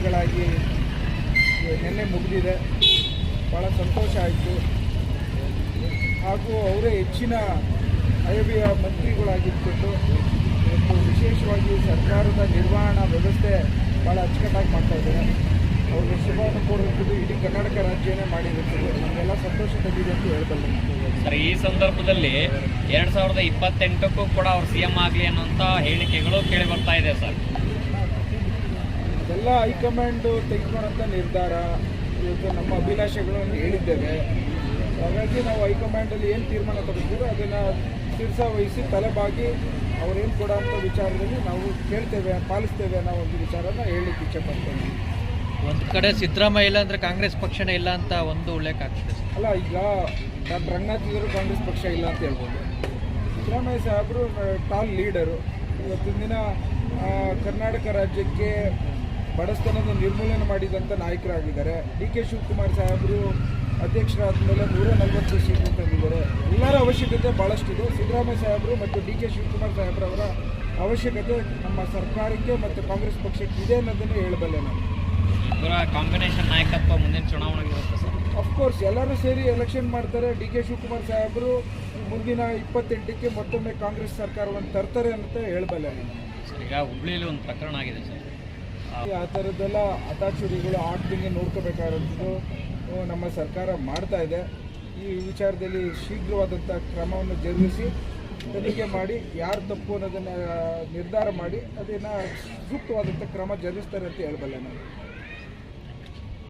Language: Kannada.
ಅಧಿಕಾರಿಗಳಾಗಿ ನಿನ್ನೆ ಮುಗಿದಿದೆ. ಭಾಳ ಸಂತೋಷ ಆಯಿತು. ಹಾಗೂ ಅವರೇ ಹೆಚ್ಚಿನ ಆಯವ್ಯಯ ಮಂತ್ರಿಗಳಾಗಿದ್ದುಕೊಂಡು ಮತ್ತು ವಿಶೇಷವಾಗಿ ಸರ್ಕಾರದ ನಿರ್ವಹಣಾ ವ್ಯವಸ್ಥೆ ಭಾಳ ಅಚ್ಚುಕಟ್ಟಾಗಿ ಮಾಡ್ತಾಯಿದ್ದಾರೆ ಅವ್ರಿಗೆ ಶುಭವನ್ನು ಕೊಡುವಂಥದ್ದು ಇಡೀ ಕರ್ನಾಟಕ ರಾಜ್ಯನೇ ಮಾಡಿರುತ್ತದೆ. ನಮಗೆಲ್ಲ ಸಂತೋಷ ತಂದಿದೆ ಅಂತ ಹೇಳ್ಬಲ್ಲ. ಸರ್, ಈ ಸಂದರ್ಭದಲ್ಲಿ ಎರಡು ಸಾವಿರದ ಇಪ್ಪತ್ತೆಂಟಕ್ಕೂ ಕೂಡ ಅವ್ರು ಸಿ ಎಂ ಆಗಲಿ ಅನ್ನೋಂಥ ಹೇಳಿಕೆಗಳು ಕೇಳಿ ಬರ್ತಾ ಇದೆ, ಸರ್. ಇದೆಲ್ಲ ಹೈಕಮಾಂಡ್ ತೆಗೆದುಕೊಂಡಂಥ ನಿರ್ಧಾರ ಇವತ್ತು ನಮ್ಮ ಅಭಿಲಾಷೆಗಳನ್ನು ಹೇಳಿದ್ದೇವೆ. ಹಾಗಾಗಿ ನಾವು ಹೈಕಮಾಂಡಲ್ಲಿ ಏನು ತೀರ್ಮಾನ ತಗೋತೀವೋ ಅದನ್ನು ಶಿರ್ಸ ವಹಿಸಿ ತಲೆಬಾಗಿ ಅವ್ರೇನು ಕೊಡೋ ವಿಚಾರದಲ್ಲಿ ನಾವು ಕೇಳ್ತೇವೆ ಪಾಲಿಸ್ತೇವೆ ಅನ್ನೋ ಒಂದು ವಿಚಾರನ ಹೇಳಲಿಕ್ಕೆ ಇಚ್ಛೆ ಪಡ್ತೇವೆ. ಒಂದು ಕಡೆ ಸಿದ್ದರಾಮಯ್ಯ ಇಲ್ಲ ಅಂದರೆ ಕಾಂಗ್ರೆಸ್ ಪಕ್ಷನೇ ಇಲ್ಲ ಅಂತ ಒಂದು ಉಲ್ಲೇಖ ಆಗ್ತದೆ ಅಲ್ಲ ಈಗ ಡಾಕ್ಟರ್ ರಂಗನಾಥ್ ಇದ್ದರು ಕಾಂಗ್ರೆಸ್ ಪಕ್ಷ ಇಲ್ಲ ಅಂತ ಹೇಳ್ಬೋದು. ಸಿದ್ದರಾಮಯ್ಯ ಸಾಹೇಬರು ಟಾಲ್ ಲೀಡರು ಇವತ್ತಿನ ದಿನ ಕರ್ನಾಟಕ ರಾಜ್ಯಕ್ಕೆ ಬಡಸ್ತನದ ನಿರ್ಮೂಲನೆ ಮಾಡಿದಂಥ ನಾಯಕರಾಗಿದ್ದಾರೆ. ಡಿ ಕೆ ಶಿವಕುಮಾರ್ ಸಾಹೇಬರು ಅಧ್ಯಕ್ಷರಾದ ಮೇಲೆ ನೂರ ನಲವತ್ತು ಸೀಟು ತಂದಿದ್ದಾರೆ. ಎಲ್ಲರ ಅವಶ್ಯಕತೆ ಭಾಳಷ್ಟಿದೆ ಸಿದ್ದರಾಮಯ್ಯ ಸಾಹೇಬರು ಮತ್ತು ಡಿ ಕೆ ಶಿವಕುಮಾರ್ ಸಾಹೇಬ್ರವರ ಅವಶ್ಯಕತೆ ನಮ್ಮ ಸರ್ಕಾರಕ್ಕೆ ಮತ್ತು ಕಾಂಗ್ರೆಸ್ ಪಕ್ಷಕ್ಕೆ ಇದೆ ಅನ್ನೋದನ್ನು ಹೇಳಬಲ್ಲೆ ನಾನು. ಕಾಂಬಿನೇಷನ್ ನಾಯಕತ್ವ ಮುಂದಿನ ಚುನಾವಣೆಗೆ ಅಫ್ಕೋರ್ಸ್ ಎಲ್ಲರೂ ಸೇರಿ ಎಲೆಕ್ಷನ್ ಮಾಡ್ತಾರೆ. ಡಿ ಕೆ ಶಿವಕುಮಾರ್ ಸಾಹೇಬರು ಮುಂದಿನ ಇಪ್ಪತ್ತೆಂಟಕ್ಕೆ ಮತ್ತೊಮ್ಮೆ ಕಾಂಗ್ರೆಸ್ ಸರ್ಕಾರವನ್ನು ತರ್ತಾರೆ ಅಂತ ಹೇಳಬಲ್ಲೆ ನಾನು. ಸರ್ ಈಗ ಹುಬ್ಳಿಯಲ್ಲಿ ಒಂದು ಪ್ರಕರಣ ಆಗಿದೆ ಸರ್. ಆ ಥರದ್ದೆಲ್ಲ ಅತಾಚುರಿಗಳು ಆಗ್ತಿಂಗೆ ನೋಡ್ಕೋಬೇಕಾದಂಥದ್ದು ನಮ್ಮ ಸರ್ಕಾರ ಮಾಡ್ತಾ ಇದೆ. ಈ ವಿಚಾರದಲ್ಲಿ ಶೀಘ್ರವಾದಂಥ ಕ್ರಮವನ್ನು ಜರುಗಿಸಿ, ತನಿಖೆ ಮಾಡಿ, ಯಾರು ತಪ್ಪು ಅನ್ನೋದನ್ನು ನಿರ್ಧಾರ ಮಾಡಿ ಅದನ್ನು ಸೂಕ್ತವಾದಂಥ ಕ್ರಮ ಜರುಗಿಸ್ತಾರೆ ಅಂತ ಹೇಳಬಲ್ಲೆ ನಾನು.